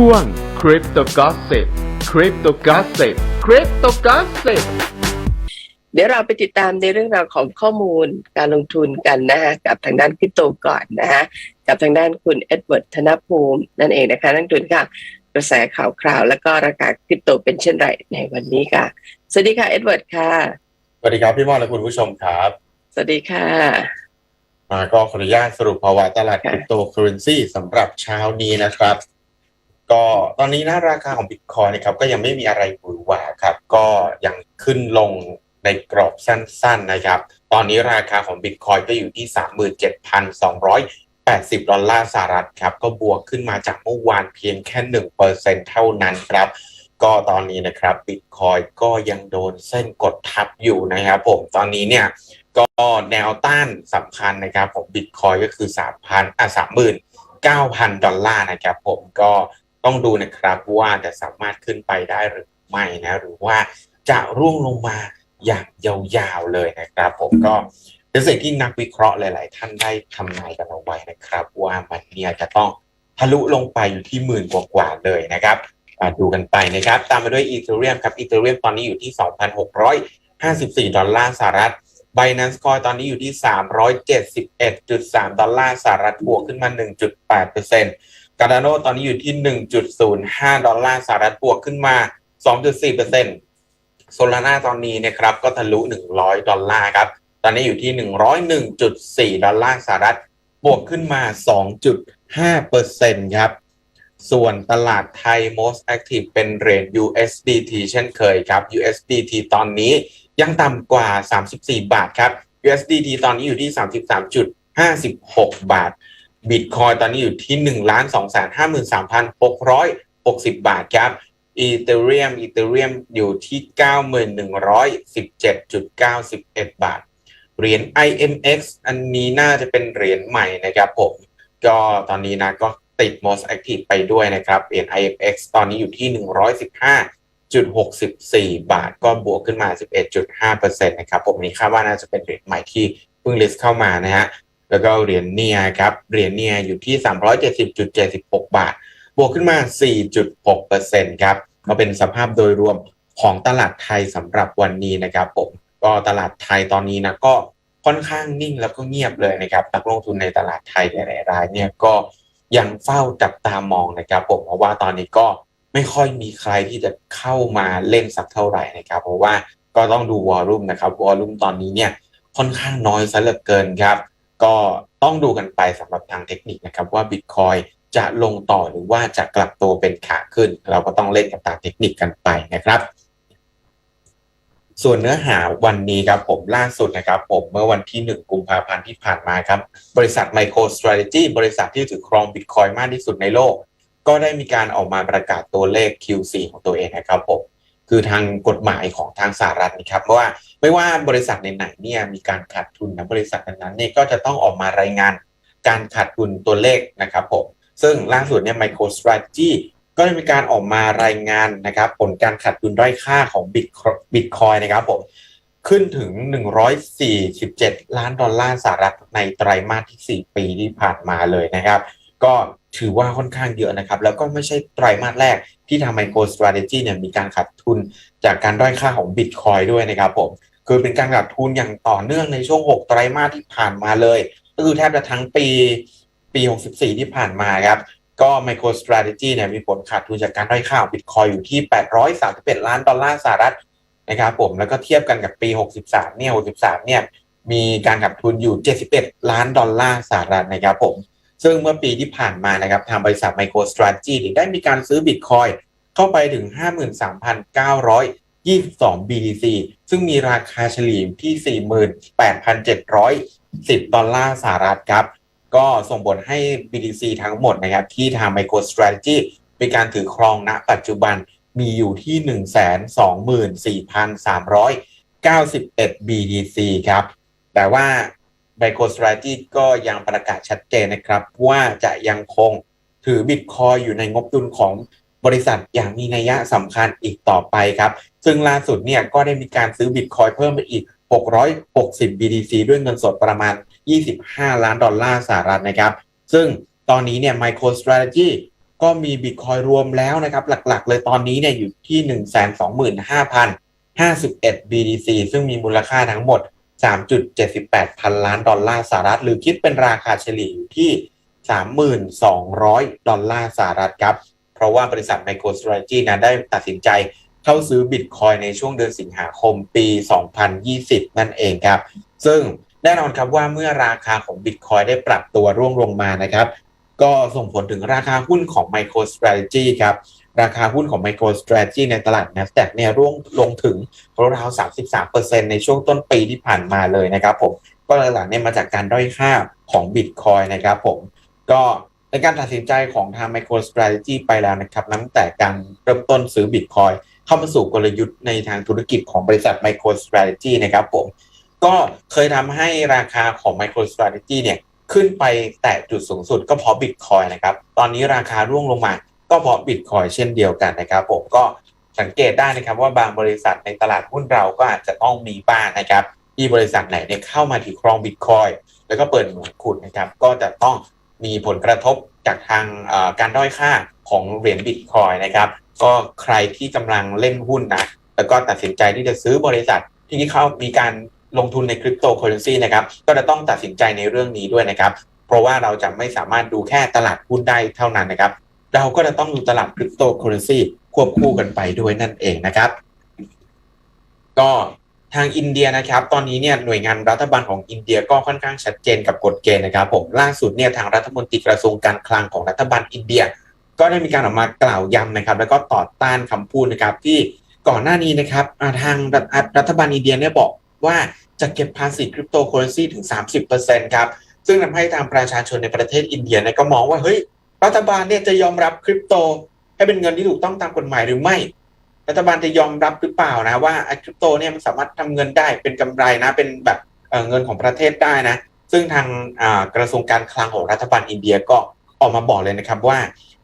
ช่วง Crypto Gossip Crypto Gossip Crypto Gossip เดี๋ยวเราไปติดตามในเรื่องราวของข้อมูลการลงทุนกันนะฮะกับทางด้านคริปโตก่อนนะฮะกับทางด้านคุณเอ็ดเวิร์ดธนภูมิ นั่นเองนะคะนักลงทุนค่ะกระแสข่าวคราว และก็ราคาคริปโตเป็นเช่นไรในวันนี้ค่ะ สวัสดีค่ะเอ็ดเวิร์ดค่ะ สวัสดีครับพี่มอนและคุณผู้ชมครับ สวัสดีค่ะมาก็ขออนุญาตสรุปภาวะตลาดค่ะคริปโตเคอเรนซีสำหรับเช้านี้นะครับ ก็ตอนนี้นะราคาของบิตคอยนะครับก็ยังไม่มีอะไรหวือหวาครับก็ยังขึ้นลงในกรอบสั้นๆนะครับ ตอนนี้ราคาของบิตคอยก็อยู่ที่ 37,280 ดอลลาร์สหรัฐครับก็บวกขึ้นมาจากเมื่อวานเพียงแค่ 1%เท่านั้นครับ ก็ตอนนี้นะครับบิตคอยก็ยังโดนเส้นกดทับอยู่นะครับผมตอนนี้เนี่ยก็แนวต้านสำคัญนะครับของบิตคอยก็คือ 3,000อะ39,000 ดอลลาร์นะครับผมก็ ต้องดูนะครับว่าจะสามารถขึ้นไปได้หรือไม่นะหรือว่าจะร่วงลงมาอย่างยาวๆเลยนะครับ ผมก็เป็นสิ่งที่นักวิเคราะห์หลาย ๆ ท่านได้ทำนายกันเอาไว้นะครับ ว่ามันเนี่ยจะต้องทะลุลงไปอยู่ที่หมื่นกว่าๆเลยนะครับดูกันไปนะครับ ตามมาด้วยอีเทเรียมครับอีเทเรียมตอนนี้อยู่ที่ 2,654 ดอลลาร์สหรัฐ Binance Coin ตอนนี้อยู่ที่ 371.3 ดอลลาร์สหรัฐบวกขึ้นมา 1.8% Cardano ตอนนี้อยู่ที่ 1.05 ดอลลาร์สหรัฐบวกขึ้นมา 2.4% Solana ตอนนี้นะครับก็ทะลุ 100 ดอลลาร์ครับ ตอนนี้อยู่ที่ 101.4 ดอลลาร์สหรัฐบวกขึ้นมา 2.5%ครับ ส่วนตลาดไทย most active เป็นเหรียญ USDT เช่นเคยครับ USDT ตอนนี้ยังต่ำกว่า 34 บาทครับ USDT ตอนนี้อยู่ที่ 33.56 บาท Bitcoin ตอนนี้อยู่ที่1 2 5 3 6 6 0บาทครับ Ethereum Ethereum อยู่ที่9117.91บาท เหรียญ IMX อันนี้น่าจะเป็นเหรียญใหม่นะครับผม ก็ตอนนี้นะก็ติด most active ไปด้วยนะครับ เหรียญ IMX ตอนนี้อยู่ที่115.64บาท ก็บวกขึ้นมา11.5%นะครับผมนี่คาดว่าน่าจะเป็นเหรียญใหม่ที่เพิ่ง list เข้ามานะฮะ แล้วก็เหรียญเนียครับ เหรียญเนียอยู่ที่ 370.76 บาท บวกขึ้นมา 4.6%ครับ ก็เป็นสภาพโดยรวมของตลาดไทยสำหรับวันนี้นะครับผม ก็ตลาดไทยตอนนี้นะก็ค่อนข้างนิ่งแล้วก็เงียบเลยนะครับนักลงทุนในตลาดไทยหลายรายเนี่ยก็ยังเฝ้าจับตามองนะครับ ผมเพราะว่าตอนนี้ก็ไม่ค่อยมีใครที่จะเข้ามาเล่นสักเท่าไหร่นะครับ เพราะว่าก็ต้องดูวอลลุ่มนะครับวอลลุ่มตอนนี้เนี่ยค่อนข้างน้อยซะเหลือเกินครับ ก็ต้องดูกันไปสำหรับทางเทคนิคนะครับว่า Bitcoin จะลงต่อหรือว่าจะกลับตัวเป็นขาขึ้น เราก็ต้องเล่นกับทางเทคนิคกันไปนะครับ ส่วนเนื้อหาวันนี้ครับผมล่าสุดนะครับ ผมเมื่อวันที่ 1 กุมภาพันธ์ที่ผ่านมาครับ บริษัท MicroStrategy บริษัทที่ถือครอง Bitcoin มากที่สุดในโลก ก็ได้มีการออกมาประกาศตัวเลข Q4 ของตัวเองนะครับผม คือทางกฎหมายของทางสหรัฐนะครับเพราะว่าไม่ว่าบริษัทไหนๆเนี่ยมีการขาดทุนนะบริษัทนั้นๆเนี่ยก็จะต้องออกมารายงานการขาดทุนตัวเลขนะครับผมซึ่งล่าสุดเนี่ย MicroStrategy ก็ได้มีการออกมารายงานนะครับ ผลการขาดทุนด้อยค่าของ Bitcoin นะครับผมขึ้นถึง 147 ล้านดอลลาร์สหรัฐในไตรมาสที่ 4 ปีที่ผ่านมาเลยนะครับ ก็ ถือว่าค่อนข้างเยอะนะครับ แล้วก็ไม่ใช่ไตรมาสแรกที่ทาง MicroStrategy เนี่ยมีการขาดทุนจากการด้อยค่าของ Bitcoin ด้วยนะครับผมคือเป็นการขาดทุนอย่างต่อเนื่องในช่วง 6 ไตรมาสที่ผ่านมาเลย ก็คือแทบจะทั้งปีปี 64 ที่ผ่านมาครับ ก็ MicroStrategy เนี่ยมีผลขาดทุนจากการด้อยค่าของ Bitcoin อยู่ที่ 831 ล้านดอลลาร์สหรัฐนะครับผมแล้วก็เทียบกันกับปี 63 เนี่ย 63 เนี่ยมีการขาดทุนอยู่ 71 ล้านดอลลาร์สหรัฐนะครับผม ซึ่งเมื่อปีที่ผ่านมานะครับทางบริษัท MicroStrategy ได้มีการซื้อ Bitcoin เข้าไปถึง 53,922 BTC ซึ่งมีราคาเฉลี่ยที่ 48,710 ดอลลาร์สหรัฐครับ ก็ส่งผลให้ BTC ทั้งหมดนะครับที่ทาง MicroStrategy มีการถือครองณปัจจุบันมีอยู่ที่ 124,391 BTC ครับ แต่ว่า MicroStrategy ก็ยังประกาศชัดเจนนะครับ ว่าจะยังคงถือ Bitcoin อยู่ในงบดุลของบริษัทอย่างมีนัยสำคัญอีกต่อไปครับ ซึ่งล่าสุดเนี่ยก็ได้มีการซื้อ Bitcoin เพิ่มไปอีก 660 BTC ด้วยเงินสดประมาณ 25 ล้านดอลลาร์สหรัฐนะครับ ซึ่งตอนนี้เนี่ย MicroStrategy ก็มีบิตคอยรวมแล้วนะครับ หลักๆ เลยตอนนี้เนี่ยอยู่ที่ 125,051 BTC ซึ่งมีมูลค่าทั้งหมด 3.78 พันล้านดอลลาร์สหรัฐ หรือคิดเป็นราคาเฉลี่ยอยู่ที่ 3,200 ดอลลาร์สหรัฐครับ เพราะว่าบริษัท MicroStrategy นั้นได้ตัดสินใจเข้าซื้อบิตคอยในช่วงเดือนสิงหาคมปี 2020 นั่นเองครับ ซึ่งแน่นอนครับว่าเมื่อราคาของบิตคอยได้ปรับตัวร่วงลงมานะครับ ก็ส่งผลถึงราคาหุ้นของ MicroStrategy ครับ ราคาหุ้นของ MicroStrategy ในตลาด NASDAQ เนี่ยร่วงลงถึงราว33%ในช่วงต้นปีที่ผ่านมาเลยนะครับผมก็หลักๆเนี่ยมาจากการด้อยค่าของ Bitcoin นะครับผมก็ในการตัดสินใจของทาง MicroStrategy ไปแล้วนะครับนับตั้งแต่การเริ่มต้นซื้อ Bitcoin เข้ามาสู่กลยุทธ์ในทางธุรกิจของบริษัท MicroStrategy นะครับผมก็เคยทำให้ราคาของ MicroStrategy เนี่ยขึ้นไปแตะจุดสูงสุดก็เพราะ Bitcoin นะครับตอนนี้ราคาร่วงลงมา ก็เพราะ Bitcoin เช่นเดียวกันนะครับผมก็สังเกตได้นะครับว่าบางบริษัทในตลาดหุ้นเราก็อาจจะต้องมีบ้างนะครับที่บริษัทไหนเนี่ยเข้ามาถือครอง Bitcoin แล้วก็เปิดหมุนขุดนะครับก็จะต้องมีผลกระทบจากทางการด้อยค่าของเหรียญ Bitcoin นะครับก็ใครที่กำลังเล่นหุ้นนะแล้วก็ตัดสินใจที่จะซื้อบริษัทที่เข้ามีการลงทุนในคริปโตเคอเรนซีนะครับก็จะต้องตัดสินใจในเรื่องนี้ด้วยนะครับ เพราะว่าเราจะไม่สามารถดูแค่ตลาดหุ้นได้เท่านั้นนะครับ เราก็จะต้องดูตลาดคริปโตเคอเรนซีควบคู่กันไปด้วยนั่นเองนะครับ ก็ทางอินเดียนะครับ ตอนนี้เนี่ยหน่วยงานรัฐบาลของอินเดียก็ค่อนข้างชัดเจนกับกฎเกณฑ์นะครับผมล่าสุดเนี่ยทางรัฐมนตรีกระทรวงการคลังของรัฐบาลอินเดีย ก็ได้มีการออกมากล่าวย้ำนะครับ แล้วก็ต่อต้านคำพูดนะครับที่ก่อนหน้านี้นะครับทางรัฐรัฐบาลอินเดียเนี่ยบอกว่าจะเก็บภาษีคริปโตเคอเรนซีถึง 30%ครับซึ่งทำให้ทางประชาชนในประเทศอินเดียเนี่ยก็มองว่าเฮ้ย รัฐบาลเนี่ยจะยอมรับคริปโต ให้เป็นเงินที่ถูกต้องตามกฎหมายหรือไม่ รัฐบาลจะยอมรับหรือเปล่านะว่าอ้คริปโตเนี่ยมันสามารถทำเงินได้เป็นกำไรนะเป็นแบบเเงินของประเทศได้นะ ซึ่งทางกระทรวงการคลังของรัฐบาลอินเดียก็ออกมาบอกเลยนะครับว่า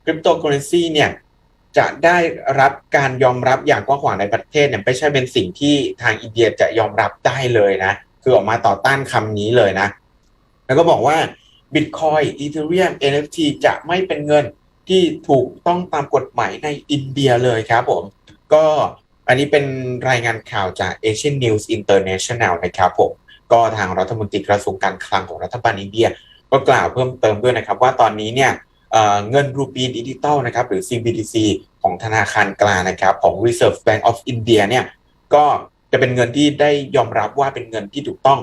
คริปโตเคอเรนซีเนี่ยจะได้รับการยอมรับอย่างกว้างขวางในประเทศเนี่ยไม่ใช่เป็นสิ่งที่ทางอินเดียจะยอมรับได้เลยนะ คือออกมาต่อต้านคำนี้เลยนะ แล้วก็บอกว่า Bitcoin Ethereum NFT จะไม่เป็นเงินที่ถูกต้องตามกฎหมายในอินเดียเลยครับผม ก็อันนี้เป็นรายงานข่าวจาก Asian News International นะครับผม ก็ทางรัฐมนตรีกระทรวงการคลังของรัฐบาลอินเดีย ก็กล่าวเพิ่มเติมด้วยนะครับ ว่าตอนนี้เนี่ยเเงินรูปีดิจิตอลนะครับหรือ CBDC ของธนาคารกลางนะครับ ของ Reserve Bank of India เนี่ยก็จะเป็นเงินที่ได้ยอมรับว่าเป็นเงินที่ถูกต้อง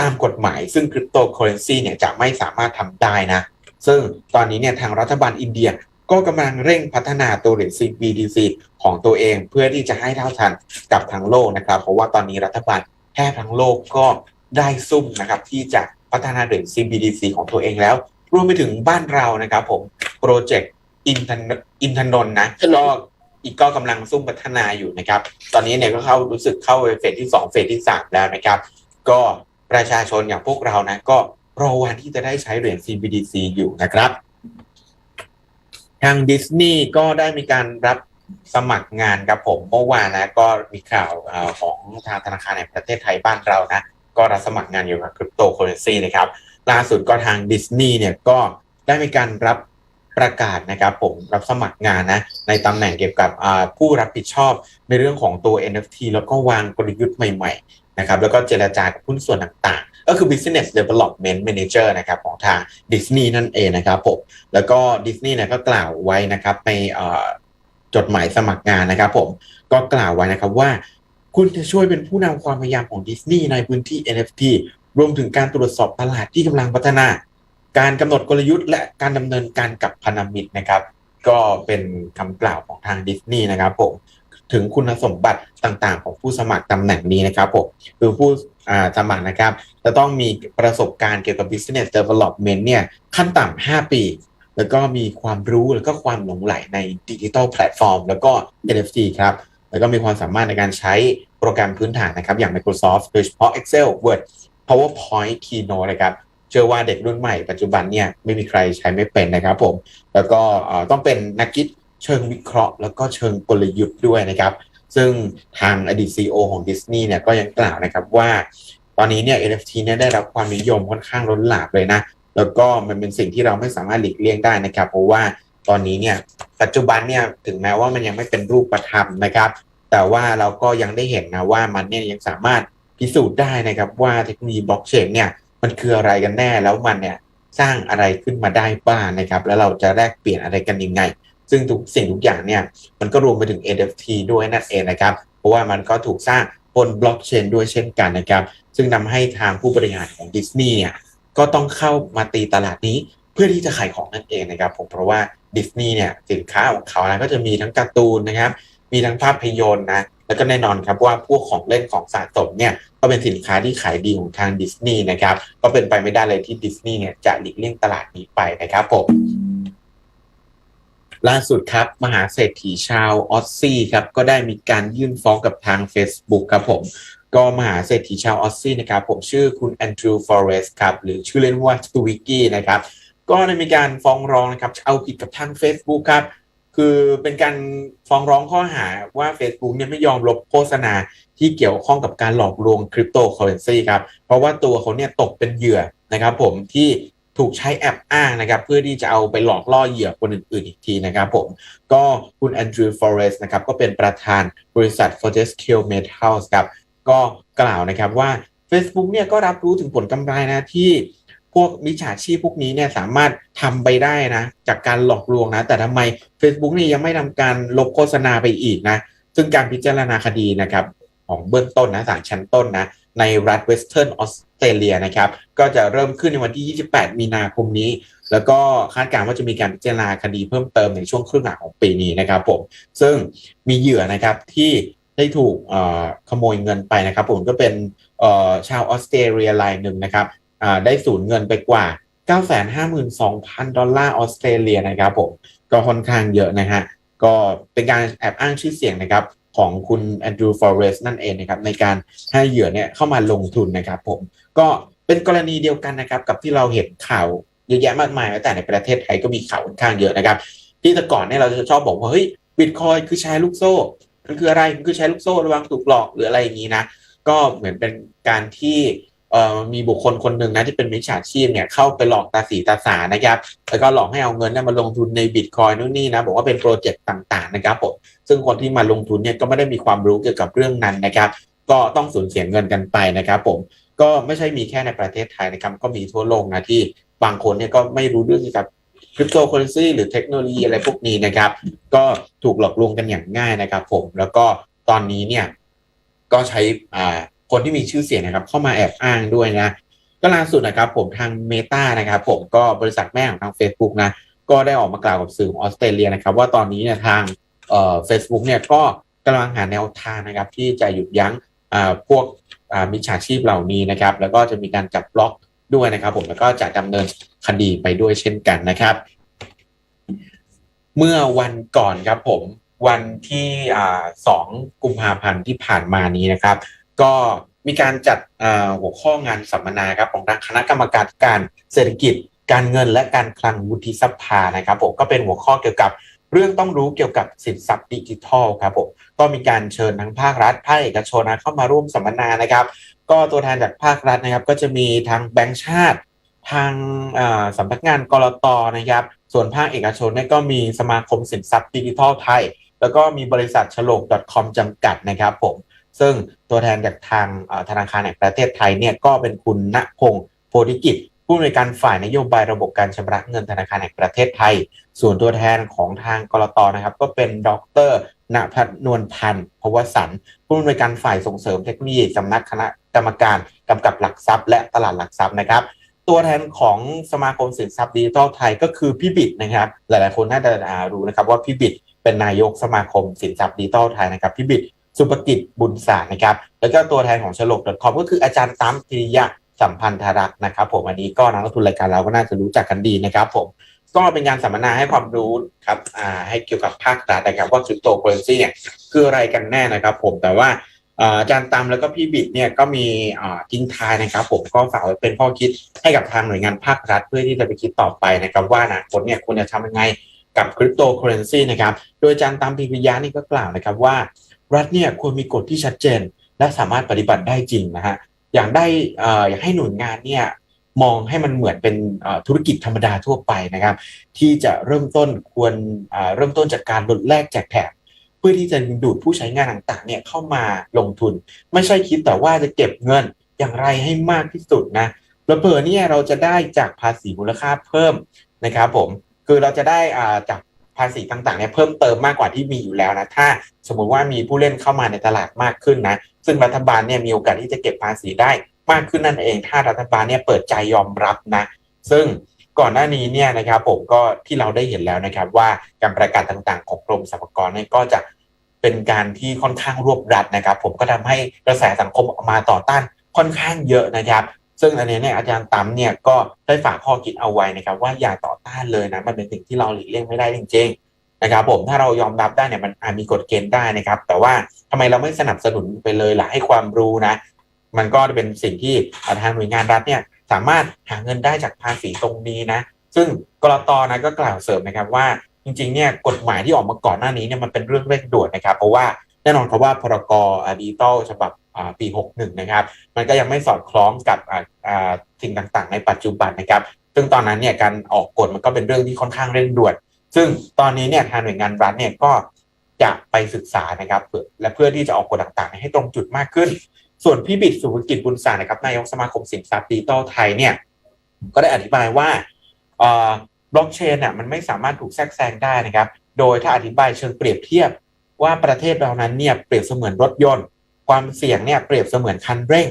ตามกฎหมายซึ่งคริปโตเคอเรนซีเนี่ยจะไม่สามารถทำได้นะ ซึ่งตอนนี้เนี่ยทางรัฐบาลอินเดียก็กำลังเร่งพัฒนาตัวเหรียญ CBDC ของตัวเองเพื่อที่จะให้เท่าทันกับทั้งโลกนะครับ เพราะว่าตอนนี้รัฐบาลแทบทั้งโลกก็ได้ซุ่มนะครับที่จะพัฒนาเหรียญ CBDC ของตัวเองแล้ว รวมไปถึงบ้านเรานะครับผมโปรเจกต์อินทนอินทนนท์นะก็อีกก็กำลังซุ่มพัฒนาอยู่นะครับ ตอนนี้เนี่ยก็เข้ารู้สึกเข้าเฟสที่ 2 เฟสที่ 3 แล้วนะครับ ก็ ประชาชนอย่างพวกเรานะ ก็รอวันที่จะได้ใช้เหรียญ CBDC อยู่นะครับ ทางดิสนีย์ก็ได้มีการรับสมัครงานครับผมเมื่อวานนะก็มีข่าวอของทางธนาคารแห่งประเทศไทยบ้านเรานะ ก็รับสมัครงานอยู่กับคริปโตเคอเรนซีนะครับ ล่าสุดก็ทางดิสนีย์เนี่ยก็ได้มีการรับประกาศนะครับผมรับสมัครงานนะในตำแหน่งเกี่ยวกับผู้รับผิดชอบในเรื่องของตัว NFT แล้วก็วางกลยุทธ์ใหม่ๆ นะครับแล้วก็เจรจากับหุ้นส่วนต่างๆ ก็คือ business development manager นะครับของทางดิสนีย์นั่นเองนะครับผมแล้วก็ดิสนีย์เนี่ยก็กล่าวไว้นะครับในจดหมายสมัครงานนะครับผมก็กล่าวไว้นะครับว่า คุณจะช่วยเป็นผู้นำความพยายามของดิสนีย์ในพื้นที่ NFT รวมถึงการตรวจสอบตลาดที่กำลังพัฒนา การกำหนดกลยุทธ์ และการดำเนินการกับพันธมิตรนะครับ ก็เป็นคำกล่าวของทางดิสนีย์นะครับผม ถึงคุณสมบัติต่างๆ ของผู้สมัครตำแหน่งนี้นะครับผมคือผู้สมัครนะครับ จะต้องมีประสบการณ์เกี่ยวกับ business development เนี่ยขั้นต่ำ5 ปี แล้วก็มีความรู้แล้วก็ความหลงไหลในดิจิ t a ลแพลตฟอร์มแล้วก็ NFT ครับ แล้วก็มีความสามารถในการใช้โปรแกรมพื้นฐานนะครับ อย่าง Microsoft โดยเฉพาะ Excel Word PowerPoint Keynote นะครับเชื่อว่าเด็กรุ่นใหม่ปัจจุบันเนี่ยไม่มีใครใช้ไม่เป็นนะครับผม แล้วก็ต้องเป็นนักคิด เชิงวิเคราะห์ แล้วก็เชิงกลยุทธ์ด้วยนะครับ ซึ่งทางอดีต CEO ของดิสนีย์เนี่ยก็ยังกล่าวนะครับว่า ตอนนี้เนี่ย NFT เนี่ยได้รับความนิยมค่อนข้างล้นหลามเลยนะ แล้วก็มันเป็นสิ่งที่เราไม่สามารถหลีกเลี่ยงได้นะครับ เพราะว่าตอนนี้เนี่ยปัจจุบันเนี่ยถึงแม้ว่ามันยังไม่เป็นรูปธรรมนะครับ แต่ว่าเราก็ยังได้เห็นนะว่ามันเนี่ยยังสามารถพิสูจน์ได้นะครับว่าเทคโนโลยีบล็อกเชนเนี่ยมันคืออะไรกันแน่แล้วมันเนี่ยสร้างอะไรขึ้นมาได้บ้างนะครับ แล้วเราจะแลกเปลี่ยนอะไรกันยังไง ซึ่งทุกสิ่งทุกอย่างเนี่ยมันก็รวมไปถึง NFT ด้วยนั่นเองนะครับ เพราะว่ามันก็ถูกสร้างบนบล็อกเชนด้วยเช่นกันนะครับ ซึ่งนำให้ทางผู้บริหารของดิสนีย์เนี่ยก็ต้องเข้ามาตีตลาดนี้เพื่อที่จะขายของนั่นเองนะครับผมเพราะว่าดิสนีย์เนี่ยสินค้าของเขานะก็จะมีทั้งการ์ตูนนะครับ มีทั้งภาพยนตร์นะแล้วก็แน่นอนครับว่าพวกของเล่นของสะสมเนี่ยก็เป็นสินค้าที่ขายดีของทางดิสนีย์นะครับก็เป็นไปไม่ได้เลยที่ดิสนีย์เนี่ยจะหลีกเลี่ยงตลาดนี้ไปนะครับผม ล่าสุดครับ มหาเศรษฐีชาวออสซี่ครับก็ได้มีการยื่นฟ้องกับทาง Facebook ครับผม ก็มหาเศรษฐีชาวออสซี่นะครับผมชื่อคุณแอนดรูว์ฟอเรสครับหรือชื่อเล่นว่าทวิกกี้นะครับก็ได้มีการฟ้องร้องนะครับเอาผิดกับทาง Facebook ครับคือเป็นการฟ้องร้องข้อหาว่า Facebook เนี่ยไม่ยอมลบโฆษณาที่เกี่ยวข้องกับการหลอกลวงคริปโตเคอเรนซีครับเพราะว่าตัวเขาเนี่ยตกเป็นเหยื่อนะครับผมที่ ถูกใช้แอปอ้างนะครับเพื่อที่จะเอาไปหลอกล่อเหยื่อคนอื่นๆอีกทีนะครับผมก็คุณแอนดรูว์ฟอเรสนะครับก็เป็นประธานบริษัท Fortescue Metals ครับก็กล่าวนะครับว่า Facebook เนี่ยก็รับรู้ถึงผลกำไรนะที่พวกมิจฉาชีพพวกนี้เนี่ยสามารถทำไปได้นะ จากการหลอกลวงนะ แต่ทำไม Facebook นี่ยยังไม่ทำการลบโฆษณาไปอีกนะ ซึ่งการพิจารณาคดีนะครับ ของเบื้องต้นนะศาลชั้นต้นนะ ในรัฐเวสเทิร์นออส เตรเลียนะครับ ก็จะเริ่มขึ้นในวันที่ 28 มีนาคมนี้ แล้วก็คาดการณ์ว่าจะมีการพิจารณาคดีเพิ่มเติมในช่วงครึ่งหลังของปีนี้นะครับผม ซึ่งมีเหยื่อนะครับที่ได้ถูกขโมยเงินไปนะครับ ผมก็เป็นชาวออสเตรเลียรายหนึ่งนะครับได้สูญเงินไปกว่า 952,000 ดอลลาร์ออสเตรเลียนะครับผม ก็ค่อนข้างเยอะนะฮะ ก็เป็นการแอบอ้างชื่อเสียงนะครับ ของคุณแอนดรูว์ฟอเรสนั่นเองนะครับในการให้เหยื่อเนี่ยเข้ามาลงทุนนะครับผมก็เป็นกรณีเดียวกันนะครับกับที่เราเห็นข่าวเยอะแยะมากมายแต่ในประเทศไทยก็มีข่าวค่อนข้างเยอะนะครับ ที่แต่ก่อนเนี่ยเราจะชอบบอกว่าเฮ้ยบิตคอยคือแชร์ลูกโซ่มันคืออะไรมันคือแชร์ลูกโซ่ระวังถูกหลอกหรืออะไรอย่างนี้นะก็เหมือนเป็นการที่ เอ่อมีบุคคลคนหนึ่งนะที่เป็นมิจฉาชีพเนี่ยเข้าไปหลอกตาสีตาสานะครับ แล้วก็หลอกให้เอาเงินเนี่ยมาลงทุนในบิตคอยนู่นนี่นะบอกว่าเป็นโปรเจกต์ต่างๆนะครับผมซึ่งคนที่มาลงทุนเนี่ยก็ไม่ได้มีความรู้เกี่ยวกับเรื่องนั้นนะครับ ก็ต้องสูญเสียเงินกันไปนะครับผมก็ไม่ใช่มีแค่ในประเทศไทยนะครับก็มีทั่วโลกนะที่บางคนเนี่ยก็ไม่รู้เรื่องเกี่ยวกับคริปโตเคอเรนซีหรือเทคโนโลยีอะไรพวกนี้นะครับ ก็ถูกหลอกลวงกันอย่างง่ายนะครับ ผมแล้วก็ตอนนี้เนี่ยก็ใช้อ่า คนที่มีชื่อเสียงนะครับ เข้ามาแอบอ้างด้วยนะก็ล่าสุดนะครับผมทาง Meta นะครับผมก็บริษัทแม่ของทาง Facebook นะก็ได้ออกมากล่าวกับสื่อออสเตรเลียนะครับ ว่าตอนนี้เนี่ยทางเอ่อ Facebook เนี่ยก็กำลังหาแนวทางนะครับ ที่จะหยุดยั้งอ่าพวกอ่ามิจฉาชีพเหล่านี้นะครับ แล้วก็จะมีการจับบล็อกด้วยนะครับผมแล้วก็จะดำเนินคดีไปด้วยเช่นกันนะครับ เมื่อวันก่อนครับผมวันที่สองกุมภาพันธ์ที่ผ่านมานี้นะครับ ก็มีการจัดหัวข้องานสัมมนาครับของทางคณะกรรมการการเศรษฐกิจ การเงินและการคลังวุฒิสภานะครับผมก็เป็นหัวข้อเกี่ยวกับเรื่องต้องรู้เกี่ยวกับสินทรัพย์ดิจิทัลครับผมก็มีการเชิญทั้งภาครัฐภาคเอกชนเข้ามาร่วมสัมมนานะครับ ก็ตัวแทนจากภาครัฐนะครับ ก็จะมีทางแบงก์ชาติ ทางสำนักงานกรตนะครับ ส่วนภาคเอกชนเนี่ยก็มีสมาคมสินทรัพย์ดิจิทัลไทย แล้วก็มีบริษัทฉลก .com จำกัดนะครับผม ซึ่งตัวแทนจากทางธนาคารแห่งประเทศไทยเนี่ยก็เป็นคุณณพงศ์โพธิกิจผู้อำนวยการฝ่ายนโยบายระบบการชำระเงินธนาคารแห่งประเทศไทย ส่วนตัวแทนของทางกรตนะครับ ก็เป็นดรณพัฒนวลพันธ์พวสันผู้อำนวยการฝ่ายส่งเสริมเทคโนโลยีสำนักคณะกรรมการกำกับหลักทรัพย์ และตลาดหลักทรัพย์นะครับตัวแทนของสมาคมสินทรัพย์ดิจิทัลไทยก็คือพี่บิดนะครับ หลายๆ คนน่าจะรู้นะครับว่าพี่บิดเป็นนายกสมาคมสินทรัพย์ดิจิทัลไทยนะครับพี่บิด สุภกิจบุญศาสตร์นะครับ แล้วก็ตัวแทนของฉลก .com ก็คืออาจารย์ตั้มพิริยะสัมพันธรักษ์นะครับ ผมอันนี้ก็นักลงทุนรายการเราก็น่าจะรู้จักกันดีนะครับ ผมก็เป็นการสัมมนาให้ความรู้ครับอ่าให้เกี่ยวกับภาครัฐนะครับว่าคริปโตเคอเรนซีเนี่ยคืออะไรกันแน่นะครับ ผมแต่ว่าอาจารย์ตั้มแล้วก็พี่บิดเนี่ยก็มีอ่าทิ้งท้ายนะครับ ผมก็ฝากไว้เป็นข้อคิดให้กับทางหน่วยงานภาครัฐ เพื่อที่จะไปคิดต่อไปนะครับ ว่าอนาคตเนี่ยควรจะทำยังไงกับคริปโตเคอเรนซีนะครับ โดยอาจารย์ตั้มพิริยะนี่ก็กล่าวนะครับว่า รัฐเนี่ยควรมีกฎที่ชัดเจน และสามารถปฏิบัติได้จริงนะฮะอย่างได้อ่ออยากให้หน่วยงานเนี่ยมองให้มันเหมือนเป็นธุรกิจธรรมดาทั่วไปนะครับ ที่จะเริ่มต้นควรอ่าเริ่มต้นจากการลดแลกแจกแถมเพื่อที่จะดึงดูดผู้ใช้งานต่างๆเนี่ยเข้ามาลงทุน ไม่ใช่คิดแต่ว่าจะเก็บเงินอย่างไรให้มากที่สุดนะเผลอๆเนี่ยเราจะได้จากภาษีมูลค่าเพิ่มนะครับผมคือเราจะได้อ่าจากาษีต่างๆเนี่ยเพิ่มเติมมากกว่าที่มีอยู่แล้วนะถ้าสมมุติว่ามีผู้เล่นเข้ามาในตลาดมากขึ้นนะซึ่งรัฐบาลเนี่ยมีโอกาสที่จะเก็บภาษีได้มากขึ้นนั่นเอง ถ้ารัฐบาลเนี่ยเปิดใจยอมรับนะซึ่งก่อนหน้านี้เนี่ยนะครับผมก็ที่เราได้เห็นแล้วนะครับว่าการประกาศต่างๆ ของกรมสรรพากรเนี่ยก็จะเป็นการที่ค่อนข้างรวบรัดนะครับ ผมก็ทำให้กระแสสังคมออกมาต่อต้านค่อนข้างเยอะนะครับ ซึ่งอันนี้เนี่ยอาจารย์ตั้มเนี่ยก็ได้ฝากข้อคิดเอาไว้นะครับ ว่าอย่าต่อต้านเลยนะมันเป็นสิ่งที่เราหลีกเลี่ยงไม่ได้จริงๆนะครับผมถ้าเรายอมรับได้เนี่ยมันอาจมีกฎเกณฑ์ได้นะครับ แต่ว่าทำไมเราไม่สนับสนุนไปเลยล่ะให้ความรู้นะ มันก็เป็นสิ่งที่ทางหน่วยงานรัฐเนี่ยสามารถหาเงินได้จากภาษีตรงนี้นะ ซึ่งกรตนะก็กล่าวเสริมนะครับว่าจริงๆเนี่ยกฎหมายที่ออกมาก่อนหน้านี้เนี่ยมันเป็นเรื่องเร่งด่วนนะครับ เพราะว่า แน่นอนครับว่าพรกดิจิตอลฉบับปี 61 นะครับ มันก็ยังไม่สอดคล้องกับอ่าอ่าสิ่งต่างๆ ในปัจจุบันนะครับ ซึ่งตอนนั้นเนี่ยการออกกฎมันก็เป็นเรื่องที่ค่อนข้างเร่งด่วน ซึ่งตอนนี้เนี่ยทางหน่วยงานรัฐเนี่ยก็จะไปศึกษานะครับและเพื่อที่จะออกกฎต่างๆ ให้ตรงจุดมากขึ้น ส่วนพี่บิดสุภกิจบุญสารนะครับนายกสมาคมสินทรัพย์ดิจิตอลไทยเนี่ยก็ได้อธิบายว่าบล็อกเชนน่ะมันไม่สามารถถูกแทรกแซงได้นะครับ โดยถ้าอธิบายเชิงเปรียบเทียบ ว่าประเทศเรานั้นเนี่ยเปรียบเสมือนรถยนต์ ความเสี่ยงเนี่ยเปรียบเสมือนคันเร่ง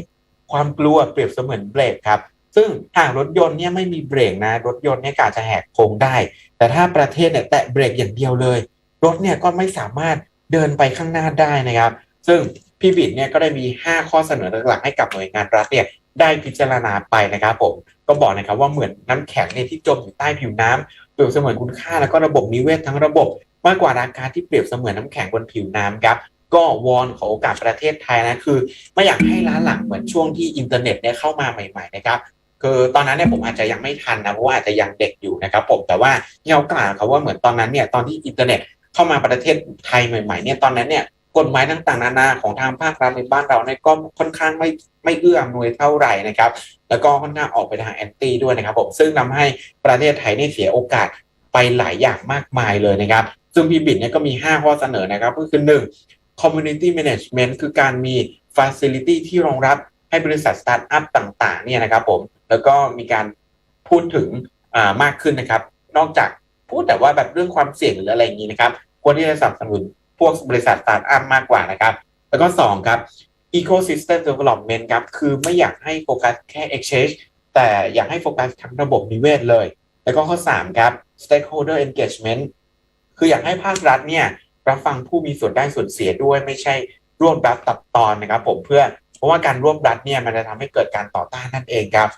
ความกลัวเปรียบเสมือนเบรกครับซึ่งหากรถยนต์เนี่ยไม่มีเบรกนะรถยนต์เนี่ยกาจจะแหกโค้งได้ แต่ถ้าประเทศเนี่ยแตะเบรกอย่างเดียวเลย รถเนี่ยก็ไม่สามารถเดินไปข้างหน้าได้นะครับ ซึ่งพี่บิดเนี่ยก็ได้มี 5 ข้อเสนอหลักๆให้กับหน่วยงานรัฐเนี่ยได้พิจารณาไปนะครับผมก็บอกนะครับว่าเหมือนน้ำแข็งเนี่ยที่จมอยู่ใต้ผิวน้ำเปรียบเสมือนคุณค่าแล้วก็ระบบนิเวศทั้งระบบ มากกว่าราคาที่เปรียบเสมือนน้ำแข็งบนผิวน้ำครับก็วอนขอโอกาสประเทศไทยนะคือ ไม่อยากให้ล้าหลังเหมือนช่วงที่อินเทอร์เน็ตเนี่ยเข้ามาใหม่ๆนะครับคือตอนนั้นเนี่ยผมอาจจะยังไม่ทันนะเพราะว่าอาจจะยังเด็กอยู่นะครับผมแต่ว่าเขากล่าวครับว่าเหมือนตอนนั้นเนี่ยตอนที่อินเทอร์เน็ตเข้ามาประเทศไทยใหม่ๆเนี่ยตอนนั้นเนี่ยกฎหมายต่างๆนานาของทางภาครัฐในบ้านเราเนี่ยก็ค่อนข้างไม่ไม่เอื้ออำนวยเท่าไหร่นะครับแล้วก็ค่อนข้างออกไปทางแอนตี้ด้วยนะครับผมซึ่งทำให้ประเทศไทยนี่เสียโอกาสไปหลายอย่างมากมายเลยนะครับ ซึ่งพีบิดเนี่ยก็มี 5 ข้อเสนอนะครับ ก็คือ 1 community management คือการมี facility ที่รองรับให้บริษัทสตาร์ทอัพต่าง ๆ เนี่ยนะครับผม แล้วก็มีการพูดถึงอ่ามากขึ้นนะครับ นอกจากพูดแต่ว่าแบบเรื่องความเสี่ยงหรืออะไรอย่างนี้นะครับ ควรที่จะสนับสนุนพวกบริษัทสตาร์ทอัพมากกว่านะครับ แล้วก็ 2 ครับ ecosystem development ครับ คือไม่อยากให้โฟกัสแค่ exchange แต่อยากให้โฟกัสทั้งระบบนิเวศเลย แล้วก็ข้อ 3 ครับ stakeholder engagement คืออยากให้ภาครัฐเนี่ยรับฟังผู้มีส่วนได้ส่วนเสียด้วยไม่ใช่รวบรัดตัดตอนนะครับผมเพื่อเพราะว่าการรวบรัดเนี่ยมันจะทำให้เกิดการต่อต้านนั่นเองครับ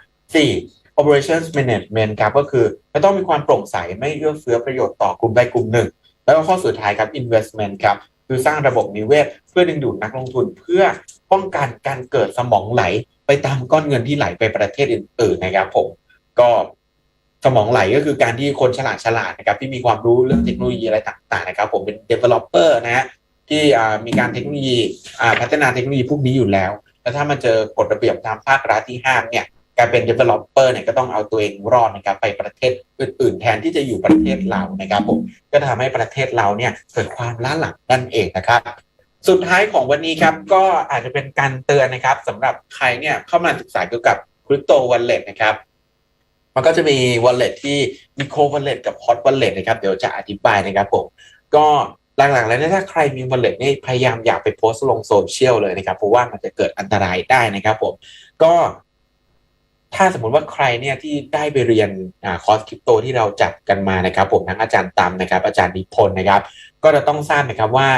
4. operations management ครับก็คือจะต้องมีความโปร่งใสไม่เอื้อเฟื้อประโยชน์ต่อกลุ่มใดกลุ่มหนึ่ง แล้วก็ข้อสุดท้ายครับ investment ครับคือสร้างระบบนิเวศ เพื่อดึงดูดนักลงทุนเพื่อป้องกันการเกิดสมองไหล ไปตามก้อนเงินที่ไหลไปประเทศอื่นๆนะครับผมก็ สมองไหลก็คือการที่คนฉลาดฉลาดนะครับที่มีความรู้เรื่องเทคโนโลยีอะไรต่างๆนะครับ ผมเป็น developer นะฮะที่มีการเทคโนโลยีพัฒนาเทคโนโลยีพวกนี้อยู่แล้ว แล้วถ้ามาเจอกฎระเบียบทางภาครัฐที่ห้ามเนี่ยการเป็น developer เนี่ยก็ต้องเอาตัวเองรอดนะครับไปประเทศอื่น ๆ แทนที่จะอยู่ประเทศเรานะครับผมก็ทำให้ประเทศเราเนี่ยเกิดความล้าหลังนั่นเองนะครับสุดท้ายของวันนี้ครับก็อาจจะเป็นการเตือนนะครับสำหรับใครเนี่ยเข้ามาศึกษาเกี่ยวกับคริปโตวอลเล็ตนะครับ มันก็จะมี wallet ที่มี co wallet กับ hot wallet นะครับ เดี๋ยวจะอธิบายนะครับผม ก็หลักๆแล้วเนี่ยถ้าใครมี wallet นี่พยายามอย่าไปโพสต์ลงโซเชียลเลยนะครับ เพราะว่ามันจะเกิดอันตรายได้นะครับผม ก็ถ้าสมมติว่าใครเนี่ยที่ได้ไปเรียนอคอร์สคริปโตที่เราจัดกันมานะครับ ผมทั้งอาจารย์ตามนะครับ อาจารย์นิพนธ์นะครับ ก็จะต้องทราบนะครับว่า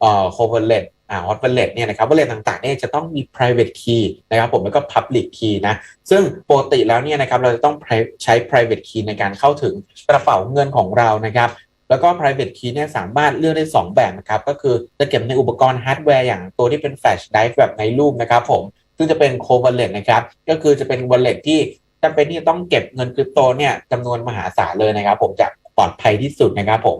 เอ่อ co wallet อ่า hot wallet เนี่ยนะครับ wallet ต่างๆเนี่ยจะต้องมี private key นะครับผมแล้วก็ public key นะซึ่งปกติแล้วเนี่ยนะครับเราจะต้องใช้ private key ในการเข้าถึงกระเป๋าเงินของเรานะครับแล้วก็ private key เนี่ยสามารถเลือกได้ 2 แบบนะครับก็คือจะเก็บในอุปกรณ์ฮาร์ดแวร์อย่างตัวที่เป็น flash drive แบบในรูปนะครับผมซึ่งจะเป็น co wallet นะครับก็คือจะเป็น wallet ที่จำเป็นที่จะต้องเก็บเงินคริปโตเนี่ยจำนวนมหาศาลเลยนะครับผมจะปลอดภัยที่สุดนะครับผม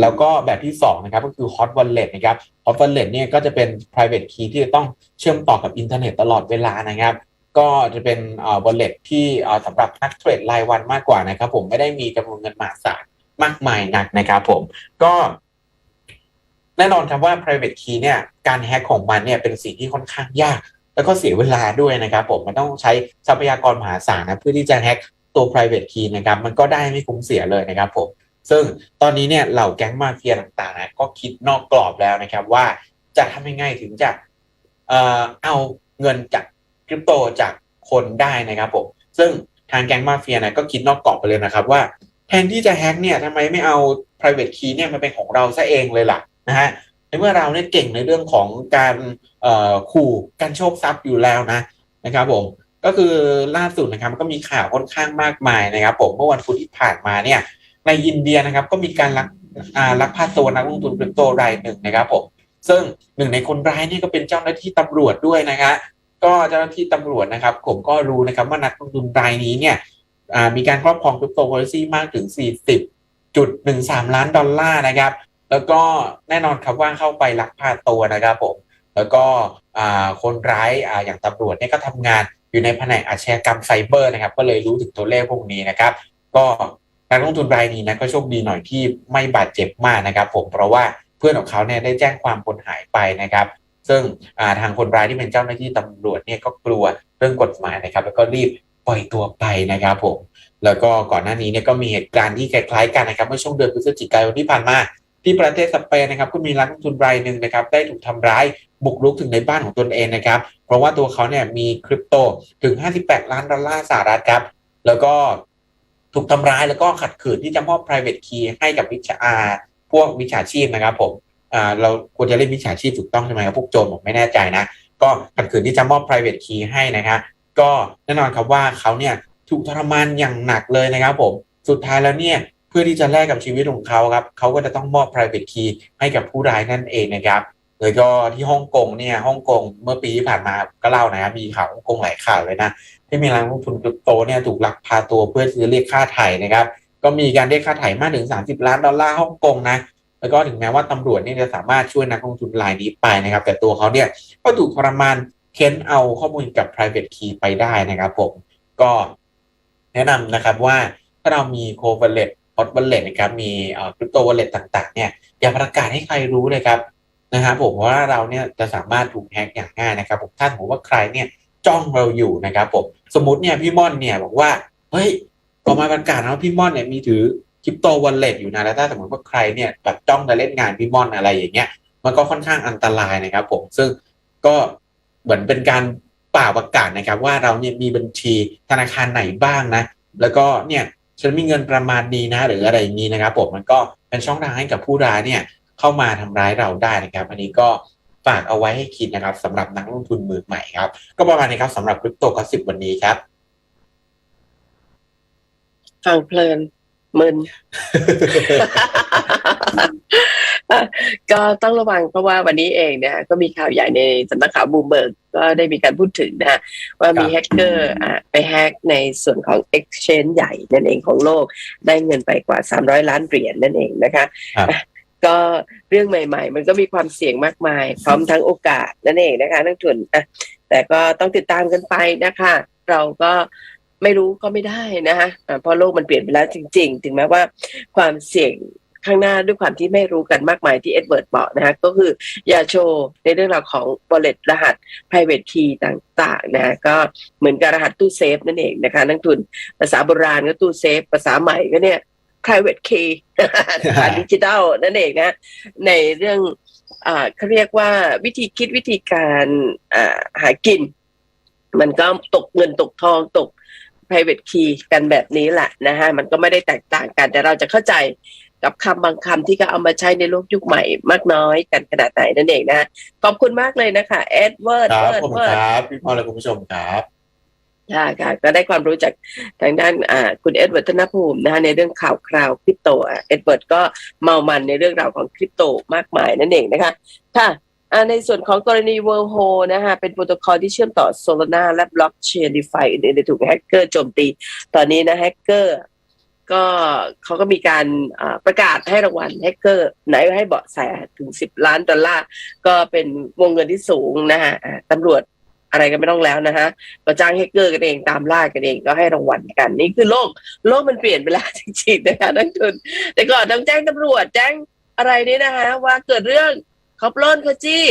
แล้วก็แบบที่2นะครับก็คือ hot wallet นะครับ hot wallet เนี่ยก็จะเป็น private key ที่จะต้องเชื่อมต่อกับอินเทอร์เน็ตตลอดเวลานะครับ ก็จะเป็นอ่อ wallet ที่อ่อสำหรับนักเทรดรายวันมากกว่านะครับ ผมไม่ได้มีจำนวนเงินมหาศาลมากมายนักนะครับผมก็แน่นอนครับว่า private key เนี่ยการแฮกของมันเนี่ยเป็นสิ่งที่ค่อนข้างยาก แล้วก็เสียเวลาด้วยนะครับผมมันต้องใช้ทรัพยากรมหาศาลนะเพื่อที่จะแฮกตัว private key นะครับ มันก็ได้ไม่คุ้มเสียเลยนะครับผม ซึ่งตอนนี้เนี่ยเหล่าแก๊งมาเฟียต่างๆนะก็คิดนอกกรอบแล้วนะครับว่าจะทำยังไงถึงจะเออเอาเงินจากคริปโตจากคนได้นะครับผมซึ่งทางแก๊งมาเฟียนะก็คิดนอกกรอบไปเลยนะครับว่าแทนที่จะแฮ็กเนี่ยทำไมไม่เอา private key เนี่ยมาเป็นของเราซะเองเลยล่ะนะฮะในเมื่อเราเนี่ยเก่งในเรื่องของการขู่การโชคทรัพย์อยู่แล้วนะนะครับผมก็คือล่าสุดนะครับก็มีข่าวค่อนข้างมากมายนะครับผมเมื่อวันพุธที่ผ่านมาเนี่ย ในอินเดียนะครับก็มีการลักลักพาตัวนักลงทุนคริปโตรายหนึ่งนะครับผมซึ่งหนึ่งในคนร้ายนี่ก็เป็นเจ้าหน้าที่ตำรวจด้วยนะครับก็เจ้าหน้าที่ตำรวจนะครับ ผมก็รู้นะครับว่านักลงทุนรายนี้เนี่ยมีการครอบครองคริปโตเคอเรนซีมากถึง 40.13 ล้านดอลลาร์นะครับ แล้วก็แน่นอนครับว่าเข้าไปลักพาตัวนะครับผมแล้วก็คนร้ายออย่างตำรวจเนี่ยก็ทำงานอยู่ในแผนกอาชญากรรมไซเบอร์นะครับ ก็เลยรู้ถึงตัวเลขพวกนี้นะครับ ก็ นักลงทุนรายนี้นะก็โชคดีหน่อยที่ไม่บาดเจ็บมากนะครับ ผมเพราะว่าเพื่อนของเขาเนี่ยได้แจ้งความคนหายไปนะครับ ซึ่งาทางคนร้ายที่เป็นเจ้าหน้าที่ตำรวจเนี่ยก็กลัวเรื่องกฎหมายนะครับ แล้วก็รีบปล่อยตัวไปนะครับผมแล้วก็ก่อนหน้านี้เนี่ยก็มีเหตุการณ์ที่คล้ายๆกันนะครับเมื่อช่วงเดือนพฤศจิกายนที่ผ่านมา ที่ประเทศสเปนนะครับก็มีนักลงทุนรายหนึ่งนะครับได้ถูกทำร้ายบุกรุกถึงในบ้านของตนเองนะครับ เพราะว่าตัวเขาเนี่ยมีคริปโตถึง 58 ล้านดอลลาร์สหรัฐครับแล้วก็ ถูกทำร้ายแล้วก็ขัดขืนที่จะมอบ private key ให้กับวิชาอาพวกวิชาชีพนะครับผมเราควรจะเรียกวิชาชีพถูกต้องใช่ไหมครับพวกโจรผมไม่แน่ใจนะ ก็ขัดขืนที่จะมอบ private key ให้นะครับก็แน่นอนครับว่าเขาเนี่ยถูกทรมานอย่างหนักเลยนะครับผมสุดท้ายแล้วเนี่ยเพื่อที่จะแลกกับชีวิตของเขาครับเขาก็จะต้องมอบ private key ให้กับผู้ร้ายนั่นเองนะครับแล้วก็ที่ฮ่องกงเนี่ยฮ่องกงเมื่อปีที่ผ่านมาก็เล่านะครับมีข่าวฮ่องกงหลายข่าวเลยนะ ที่มีนักลงทุนคริปโตเนี่ยถูกลักพาตัวเพื่อที่จะเรียกค่าไถ่นะครับ ก็มีการเรียกค่าไถ่มากถึง 30 ล้านดอลลาร์ฮ่องกงนะแล้วก็ถึงแม้ว่าตำรวจเนี่ยจะสามารถช่วยนักลงทุนรายนี้ไปนะครับ แต่ตัวเขาเนี่ยก็ถูกทรมานเค้นเอาข้อมูลกับ private key ไปได้นะครับผมก็แนะนำนะครับว่าถ้าเรามี c o v a l e t hot wallet นะครับมีคริปโต wallet ต่างๆเนี่ยอย่าประกาศให้ใครรู้เลยครับนะครับผมเพราะว่าเราเนี่ยจะสามารถถูกแฮกอย่างง่ายนะครับผมถ้าสมมติว่าใครเนี่ยจ้องเราอยู่นะครับผม สมมติเนี่ยพี่ม่อนเนี่ยบอกว่า เฮ้ยออกมาประกาศนะว่าพี่ม่อนเนี่ยมีถือคริปโตวอลเล็ตอยู่นะแล้วถ้าสมมติว่าใครเนี่ยแบบจ้องจะเล่นงานพี่ม่อนอะไรอย่างเงี้ย มันก็ค่อนข้างอันตรายนะครับ ผมซึ่งก็เหมือนเป็นการเป่าประกาศนะครับ ว่าเราเนี่ยมีบัญชีธนาคารไหนบ้างนะ แล้วก็เนี่ยฉันมีเงินประมาณนี้นะ หรืออะไรอย่างนี้นะครับ ผมมันก็เป็นช่องทางให้กับผู้ร้ายเนี่ยเข้ามาทำร้ายเราได้นะครับ อันนี้ก็ ฝากเอาไว้ให้คิดนะครับสำหรับนักลงทุนมือใหม่ครับ ก็ประมาณนี้ครับสำหรับคริปโตกอสิบวันนี้ครับฟังเพลินมึนก็ต้องระวังเพราะว่าวันนี้เองเนี่ยก็มีข่าวใหญ่ในสำนักข่าวบูมเบิร์กก็ได้มีการพูดถึงนะฮะว่ามีครับแฮกเกอร์อะไปแฮกในส่วนของ Exchange ใหญ่นั่นเองของโลก ได้เงินไปกว่า 300 ล้านเหรียญนั่นเองนะคะครับอะ ก็เรื่องใหม่ ๆ มันก็มีความเสี่ยงมากมาย พร้อมทั้งโอกาสนั่นเองนะคะนักทุนอะแต่ก็ต้องติดตามกันไปนะคะ เราก็ไม่รู้ก็ไม่ได้นะคะอะเพราะโลกมันเปลี่ยนไปแล้วจริง ๆ ถึงแม้ว่าความเสี่ยงข้างหน้าด้วยความที่ไม่รู้กันมากมายที่เอ็ดเวิร์ดบอกนะคะก็คืออย่าโชว์ในเรื่องราวของ wallet รหัส private key ต่างๆนะก็เหมือนกับรหัสตู้เซฟนั่นเองนะคะนักทุนภาษาโบราณก็ตู้เซฟ ภาษาใหม่ก็เนี่ย private key ผ่านดิจิทัลนั่นเองนะ ในเรื่องอ่าเขาเรียกว่าวิธีคิดวิธีการอ่าหากิน มันก็ตกเงินตกทองตก private key กันแบบนี้แหละนะฮะมันก็ไม่ได้แตกต่างกัน แต่เราจะเข้าใจกับคำบางคำที่ก็เอามาใช้ในโลกยุคใหม่มากน้อยกันขนาดไหนนั่นเองนะ ขอบคุณมากเลยนะคะเอ็ดเวิร์ดครับเวิร์ดผมเวิร์ดครับพี่พ่อและคุณผู้ชมครับ ค่ะค่ะก็ได้ความรู้จากทางด้านคุณเอ็ดเวิร์ดธนภูมินะคะในเรื่องข่าวคราวคริปโตเอ็ดเวิร์ดก็เมามันในเรื่องราวของคริปโตมากมายนั่นเองนะคะค่ะในส่วนของกรณี World h o นะคะเป็นโปรโตคอลที่เชื่อมต่อ Solana และ Blockchain DeFi อื่นๆถูกแฮกเกอร์โจมตี ตอนนี้นะแฮกเกอร์ก็เขาก็มีการประกาศให้รางวัลแฮกเกอร์ไหนให้เบาะแสถึง 10 ล้านดอลลาร์ ก็เป็นวงเงินที่สูงนะฮะตำรวจ อะไรกันไม่ต้องแล้วนะฮะก็จ้างแฮกเกอร์กันเองตามล่ากันเองก็ให้รางวัลกัน นี่คือโลก โลกมันเปลี่ยนไปแล้วจริงๆนะคะนักทุนแต่ก่อนต้องแจ้งตำรวจแจ้งอะไรนี่นะคะ ว่าเกิดเรื่องเขาปล้นเขาจี้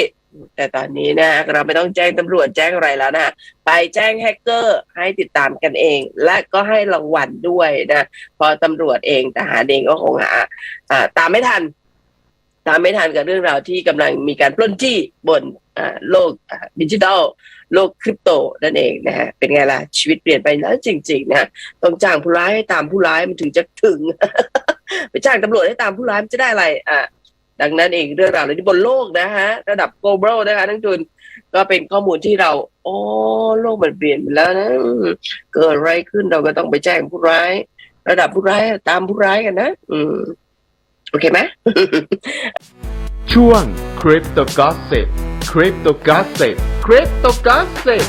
แต่ตอนนี้นะเราไม่ต้องแจ้งตำรวจแจ้งอะไรแล้วนะไปแจ้งแฮกเกอร์ให้ติดตามกันเอง และก็ให้รางวัลด้วยนะ พอตำรวจเองทหารเองก็คงหาตามไม่ทัน ตามไม่ทันกับเรื่องราวที่กำลังมีการปล้นจี้บนโลกดิจิทัลโลกคริปโตนั่นเองนะฮะเป็นไงล่ะ ชีวิตเปลี่ยนไปแล้วจริงๆนะต้องจ้างผู้ร้ายให้ตามผู้ร้ายมันถึงจะถึง ไปจ้างตำรวจให้ตามผู้ร้ายมันจะได้อะไรอะดังนั้นเองเรื่องราวเล่านี้บนโลกนะฮะระดับ global นะคะทั้งทุนก็เป็นข้อมูลที่เราโอ้โลกมันเปลี่ยนไปแล้วนะเกิดอะไรขึ้นเราก็ต้องไปแจ้งผู้ร้าย ระดับผู้ร้ายตามผู้ร้ายกันนะ อืม โอเคไหมช่วง Crypto Gossip Crypto Gossip Crypto Gossip